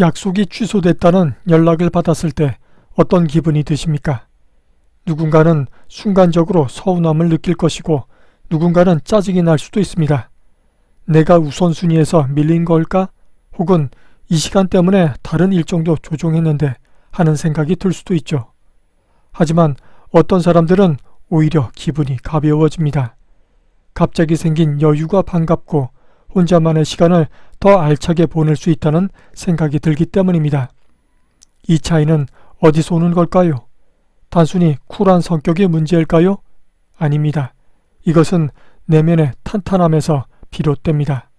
약속이 취소됐다는 연락을 받았을 때 어떤 기분이 드십니까? 누군가는 순간적으로 서운함을 느낄 것이고 누군가는 짜증이 날 수도 있습니다. 내가 우선순위에서 밀린 걸까? 혹은 이 시간 때문에 다른 일정도 조정했는데 하는 생각이 들 수도 있죠. 하지만 어떤 사람들은 오히려 기분이 가벼워집니다. 갑자기 생긴 여유가 반갑고 혼자만의 시간을 더 알차게 보낼 수 있다는 생각이 들기 때문입니다. 이 차이는 어디서 오는 걸까요? 단순히 쿨한 성격의 문제일까요? 아닙니다. 이것은 내면의 탄탄함에서 비롯됩니다.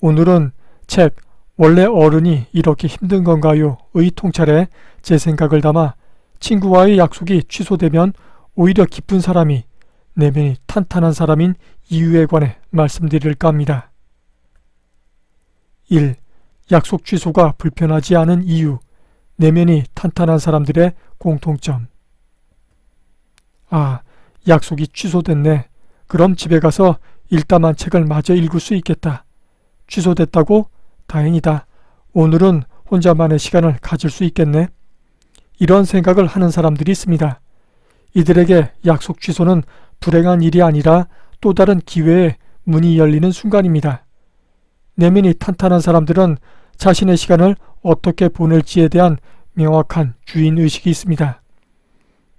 오늘은 책 원래 어른이 이렇게 힘든 건가요? 의 통찰에 제 생각을 담아 친구와의 약속이 취소되면 오히려 기쁜 사람이 내면이 탄탄한 사람인 이유에 관해 말씀드릴까 합니다. 1. 약속 취소가 불편하지 않은 이유. 내면이 탄탄한 사람들의 공통점. 아, 약속이 취소됐네. 그럼 집에 가서 일담한 책을 마저 읽을 수 있겠다. 취소됐다고? 다행이다. 오늘은 혼자만의 시간을 가질 수 있겠네. 이런 생각을 하는 사람들이 있습니다. 이들에게 약속 취소는 불행한 일이 아니라 또 다른 기회에 문이 열리는 순간입니다. 내면이 탄탄한 사람들은 자신의 시간을 어떻게 보낼지에 대한 명확한 주인 의식이 있습니다.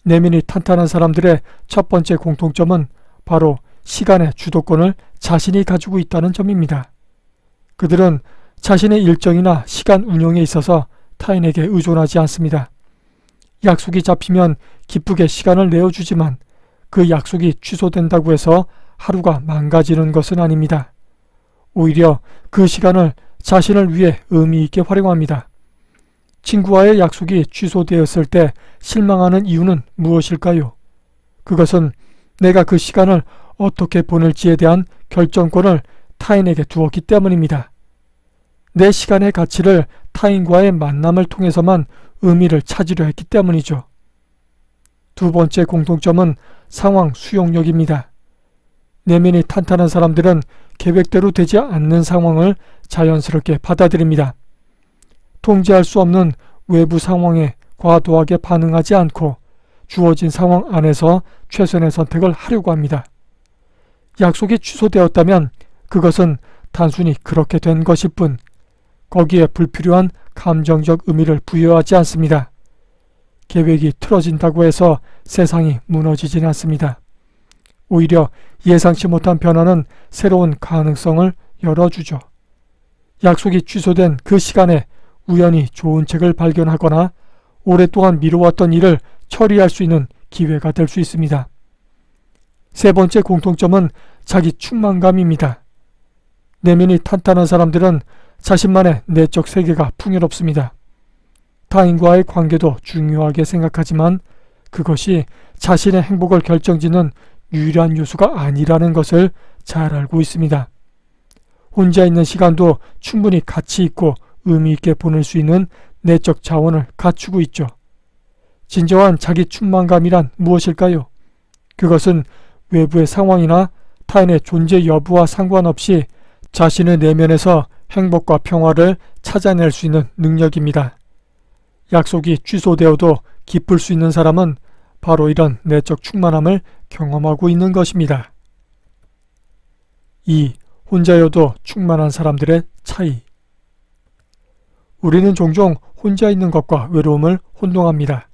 내면이 탄탄한 사람들의 첫 번째 공통점은 바로 시간의 주도권을 자신이 가지고 있다는 점입니다. 그들은 자신의 일정이나 시간 운용에 있어서 타인에게 의존하지 않습니다. 약속이 잡히면 기쁘게 시간을 내어주지만 그 약속이 취소된다고 해서 하루가 망가지는 것은 아닙니다. 오히려 그 시간을 자신을 위해 의미 있게 활용합니다. 친구와의 약속이 취소되었을 때 실망하는 이유는 무엇일까요? 그것은 내가 그 시간을 어떻게 보낼지에 대한 결정권을 타인에게 두었기 때문입니다. 내 시간의 가치를 타인과의 만남을 통해서만 의미를 찾으려 했기 때문이죠. 두 번째 공통점은 상황 수용력입니다. 내면이 탄탄한 사람들은 계획대로 되지 않는 상황을 자연스럽게 받아들입니다. 통제할 수 없는 외부 상황에 과도하게 반응하지 않고 주어진 상황 안에서 최선의 선택을 하려고 합니다. 약속이 취소되었다면 그것은 단순히 그렇게 된 것일 뿐 거기에 불필요한 감정적 의미를 부여하지 않습니다. 계획이 틀어진다고 해서 세상이 무너지진 않습니다. 오히려 예상치 못한 변화는 새로운 가능성을 열어주죠. 약속이 취소된 그 시간에 우연히 좋은 책을 발견하거나 오랫동안 미뤄왔던 일을 처리할 수 있는 기회가 될 수 있습니다. 세 번째 공통점은 자기 충만감입니다. 내면이 탄탄한 사람들은 자신만의 내적 세계가 풍요롭습니다. 타인과의 관계도 중요하게 생각하지만 그것이 자신의 행복을 결정짓는 유일한 요소가 아니라는 것을 잘 알고 있습니다. 혼자 있는 시간도 충분히 가치 있고 의미 있게 보낼 수 있는 내적 자원을 갖추고 있죠. 진정한 자기 충만감이란 무엇일까요? 그것은 외부의 상황이나 타인의 존재 여부와 상관없이 자신의 내면에서 행복과 평화를 찾아낼 수 있는 능력입니다. 약속이 취소되어도 기쁠 수 있는 사람은 바로 이런 내적 충만함을 경험하고 있는 것입니다. 2. 혼자여도 충만한 사람들의 차이. 우리는 종종 혼자 있는 것과 외로움을 혼동합니다.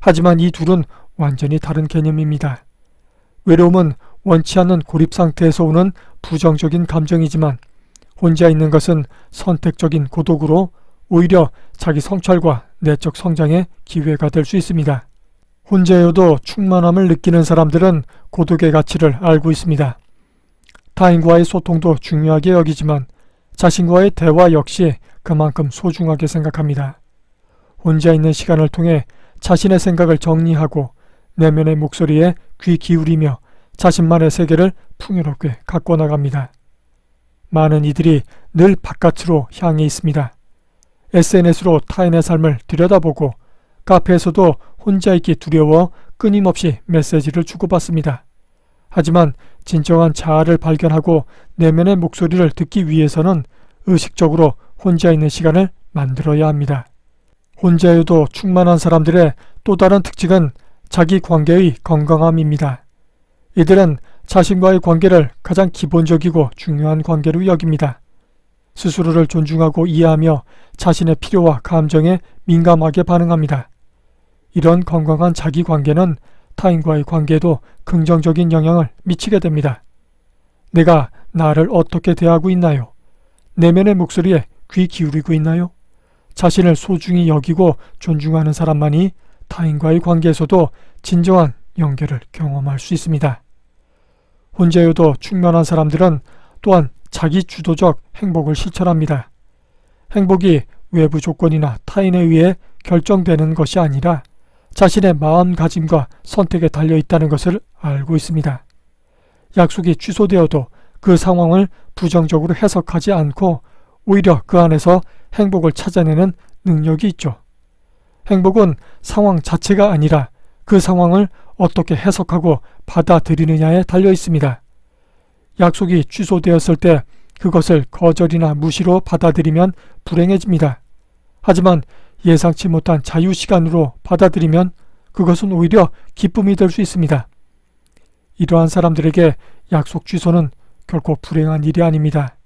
하지만 이 둘은 완전히 다른 개념입니다. 외로움은 원치 않는 고립 상태에서 오는 부정적인 감정이지만 혼자 있는 것은 선택적인 고독으로 오히려 자기 성찰과 내적 성장의 기회가 될 수 있습니다. 혼자여도 충만함을 느끼는 사람들은 고독의 가치를 알고 있습니다. 타인과의 소통도 중요하게 여기지만 자신과의 대화 역시 그만큼 소중하게 생각합니다. 혼자 있는 시간을 통해 자신의 생각을 정리하고 내면의 목소리에 귀 기울이며 자신만의 세계를 풍요롭게 가꿔 나갑니다. 많은 이들이 늘 바깥으로 향해 있습니다. SNS로 타인의 삶을 들여다보고 카페에서도 혼자 있기 두려워 끊임없이 메시지를 주고받습니다. 하지만 진정한 자아를 발견하고 내면의 목소리를 듣기 위해서는 의식적으로 혼자 있는 시간을 만들어야 합니다. 혼자여도 충만한 사람들의 또 다른 특징은 자기 관계의 건강함입니다. 이들은 자신과의 관계를 가장 기본적이고 중요한 관계로 여깁니다. 스스로를 존중하고 이해하며 자신의 필요와 감정에 민감하게 반응합니다. 이런 건강한 자기 관계는 타인과의 관계에도 긍정적인 영향을 미치게 됩니다. 내가 나를 어떻게 대하고 있나요? 내면의 목소리에 귀 기울이고 있나요? 자신을 소중히 여기고 존중하는 사람만이 타인과의 관계에서도 진정한 연결을 경험할 수 있습니다. 혼자여도 충만한 사람들은 또한 자기 주도적 행복을 실천합니다. 행복이 외부 조건이나 타인에 의해 결정되는 것이 아니라 자신의 마음가짐과 선택에 달려 있다는 것을 알고 있습니다. 약속이 취소되어도 그 상황을 부정적으로 해석하지 않고 오히려 그 안에서 행복을 찾아내는 능력이 있죠. 행복은 상황 자체가 아니라 그 상황을 어떻게 해석하고 받아들이느냐에 달려 있습니다. 약속이 취소되었을 때 그것을 거절이나 무시로 받아들이면 불행해집니다. 하지만 예상치 못한 자유시간으로 받아들이면 그것은 오히려 기쁨이 될 수 있습니다. 이러한 사람들에게 약속 취소는 결코 불행한 일이 아닙니다.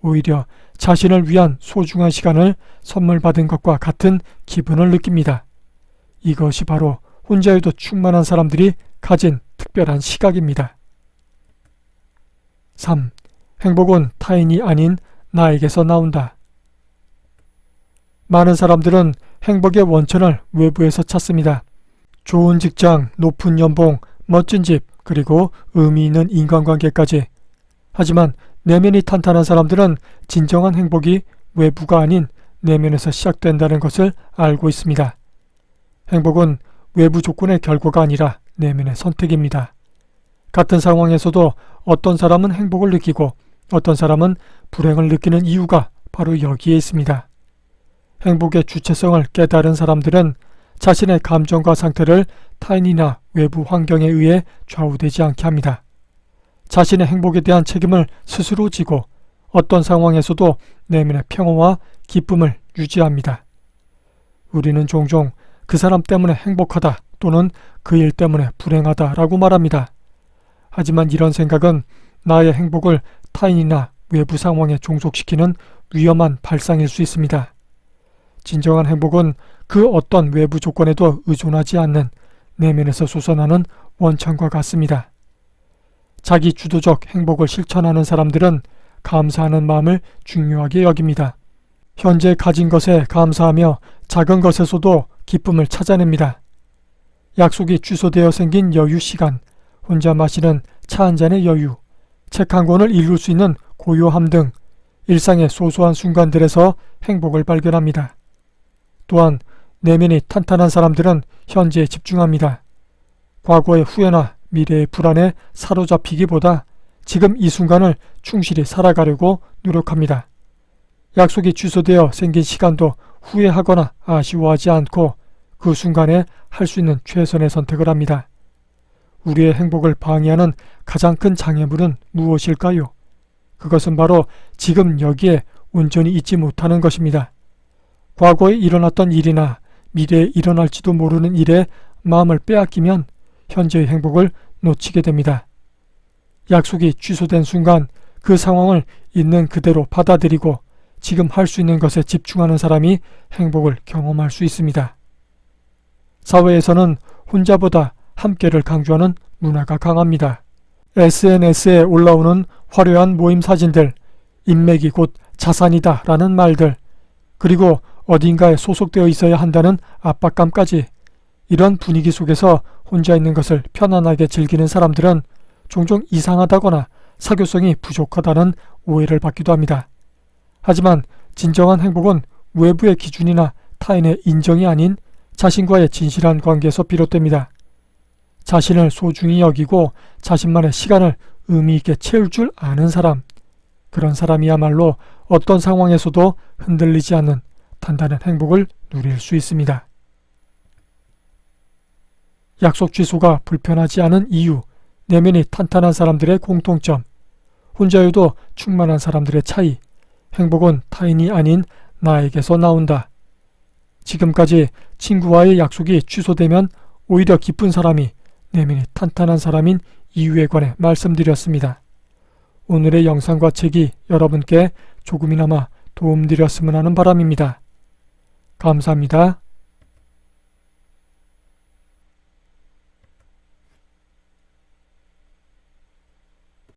오히려 자신을 위한 소중한 시간을 선물 받은 것과 같은 기분을 느낍니다. 이것이 바로 혼자여도 충만한 사람들이 가진 특별한 시각입니다. 3. 행복은 타인이 아닌 나에게서 나온다. 많은 사람들은 행복의 원천을 외부에서 찾습니다. 좋은 직장, 높은 연봉, 멋진 집, 그리고 의미 있는 인간관계까지. 하지만 내면이 탄탄한 사람들은 진정한 행복이 외부가 아닌 내면에서 시작된다는 것을 알고 있습니다. 행복은 외부 조건의 결과가 아니라 내면의 선택입니다. 같은 상황에서도 어떤 사람은 행복을 느끼고 어떤 사람은 불행을 느끼는 이유가 바로 여기에 있습니다. 행복의 주체성을 깨달은 사람들은 자신의 감정과 상태를 타인이나 외부 환경에 의해 좌우되지 않게 합니다. 자신의 행복에 대한 책임을 스스로 지고 어떤 상황에서도 내면의 평화와 기쁨을 유지합니다. 우리는 종종 그 사람 때문에 행복하다 또는 그 일 때문에 불행하다 라고 말합니다. 하지만 이런 생각은 나의 행복을 타인이나 외부 상황에 종속시키는 위험한 발상일 수 있습니다. 진정한 행복은 그 어떤 외부 조건에도 의존하지 않는 내면에서 솟아나는 원천과 같습니다. 자기 주도적 행복을 실천하는 사람들은 감사하는 마음을 중요하게 여깁니다. 현재 가진 것에 감사하며 작은 것에서도 기쁨을 찾아냅니다. 약속이 취소되어 생긴 여유 시간, 혼자 마시는 차 한 잔의 여유, 책 한 권을 읽을 수 있는 고요함 등 일상의 소소한 순간들에서 행복을 발견합니다. 또한 내면이 탄탄한 사람들은 현재에 집중합니다. 과거의 후회나 미래의 불안에 사로잡히기보다 지금 이 순간을 충실히 살아가려고 노력합니다. 약속이 취소되어 생긴 시간도 후회하거나 아쉬워하지 않고 그 순간에 할 수 있는 최선의 선택을 합니다. 우리의 행복을 방해하는 가장 큰 장애물은 무엇일까요? 그것은 바로 지금 여기에 온전히 있지 못하는 것입니다. 과거에 일어났던 일이나 미래에 일어날지도 모르는 일에 마음을 빼앗기면 현재의 행복을 놓치게 됩니다. 약속이 취소된 순간 그 상황을 있는 그대로 받아들이고 지금 할 수 있는 것에 집중하는 사람이 행복을 경험할 수 있습니다. 사회에서는 혼자보다 함께를 강조하는 문화가 강합니다. SNS에 올라오는 화려한 모임 사진들, 인맥이 곧 자산이다 라는 말들, 그리고 어딘가에 소속되어 있어야 한다는 압박감까지 이런 분위기 속에서 혼자 있는 것을 편안하게 즐기는 사람들은 종종 이상하다거나 사교성이 부족하다는 오해를 받기도 합니다. 하지만 진정한 행복은 외부의 기준이나 타인의 인정이 아닌 자신과의 진실한 관계에서 비롯됩니다. 자신을 소중히 여기고 자신만의 시간을 의미 있게 채울 줄 아는 사람, 그런 사람이야말로 어떤 상황에서도 흔들리지 않는 단단한 행복을 누릴 수 있습니다. 약속 취소가 불편하지 않은 이유, 내면이 탄탄한 사람들의 공통점, 혼자여도 충만한 사람들의 차이, 행복은 타인이 아닌 나에게서 나온다. 지금까지 친구와의 약속이 취소되면 오히려 기쁜 사람이 내면이 탄탄한 사람인 이유에 관해 말씀드렸습니다. 오늘의 영상과 책이 여러분께 조금이나마 도움드렸으면 하는 바람입니다. 감사합니다.